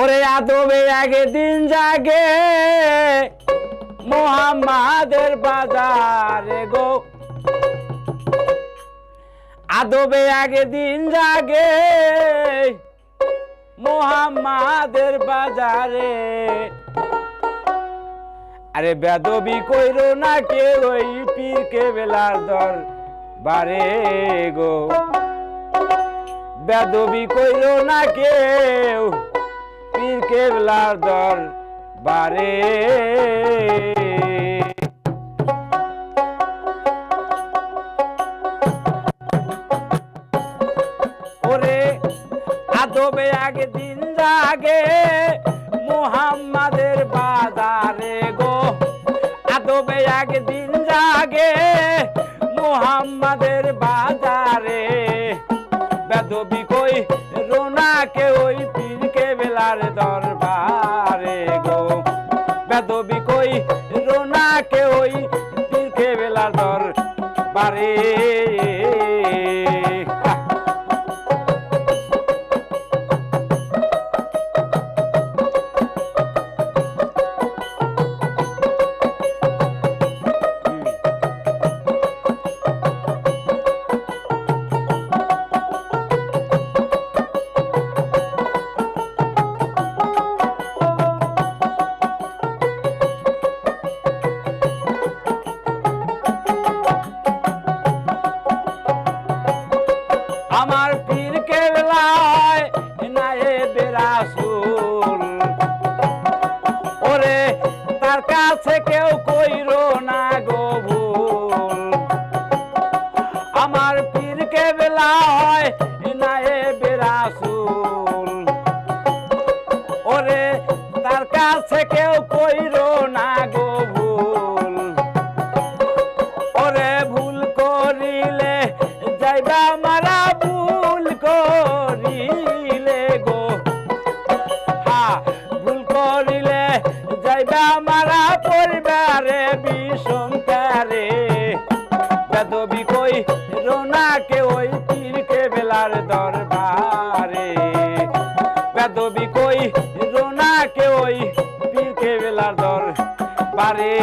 ওরে আদবে আগে দিন জাগে, মোহাম্মাদের বাজারে গো। আদবে আগে দিন জাগে, মোহাম্মাদের বাজারে। আরে বেদবি কইরো না কে ওই পীর কে বেলার দর বারে গো। বেদবি কইরো না কেউ পীর কে বেলার দর বারে ওরে আদবে আগে দিন জাগে মুহাম্মাদের বাজারে গো। আদবে আগে দিন জাগে মুহাম্মাদের দরবারে মারা পরিবারে বিষমকারে বেদবি কই রোনাকে ওই পীরকে বেলার দরবারে? বেদবি কই রোনাকে ওই পীরকে বেলার দরবারে?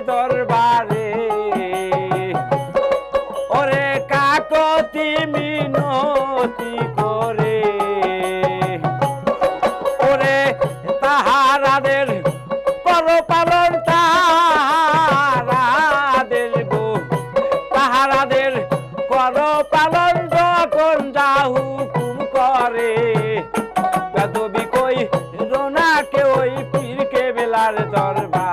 দরবারে। ওরে কাকতি মিনতি করে। ওরে তাহারাদের পর পালন তাহারাদের গো। তাহারাদের কর পালন যখন করে। কই রোনাকে ওই পীরকে বেলার দরবারে।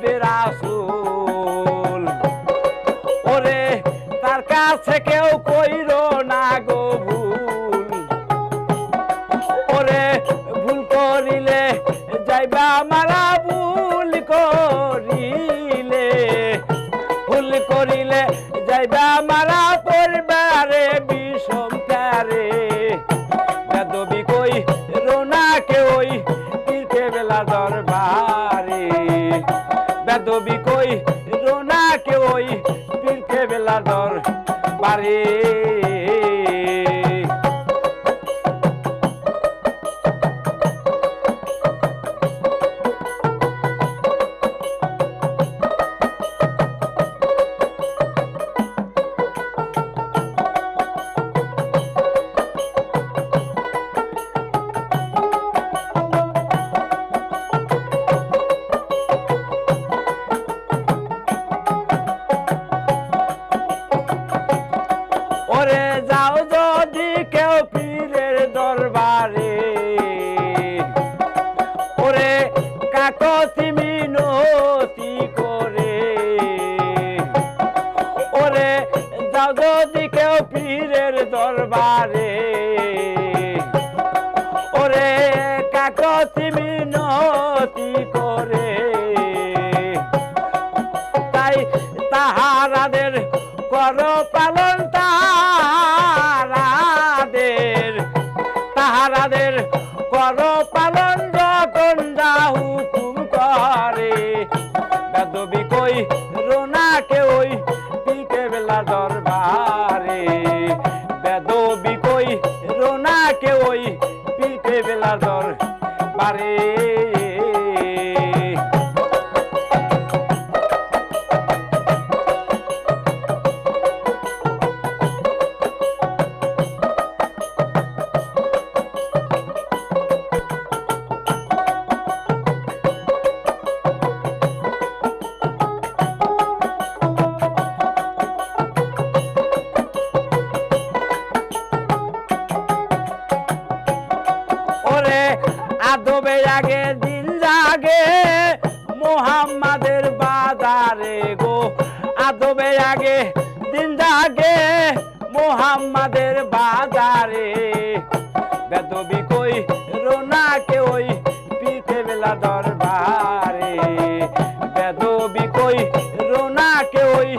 বেরাসুল ওরে, তার কাছে কেউ কইরো না গো ভুল। ওরে, ভুল করিলে যাইবা মারা, ভুল করিলে। ভুল করিলে যাইবা মারা পরিবারে বিষম তারে কই, রোনাকে ওই পীরকে বেলা দরবারে। বেদবি কই রোনা কে ওই পীরকে বেলা দরবারে। পীরের তাহারাদের তাহারাদের কর পালন যখন দাহু হুকুম করে। বেদবি কই রোনাকে ওই পিকে বেলা দরবারে? বেদবি কই রোনাকে ওই পিকে বেলা দরবারে? আগে দিন জাগে মোহাম্মদের বাজারে গো। আদবে আগে দিন জাগে মোহাম্মদের বাজারে। বেদবি কই, রোনাকে ওই পিঠে বেলা দরবারে। বেদবি কই, রোনাকে ওই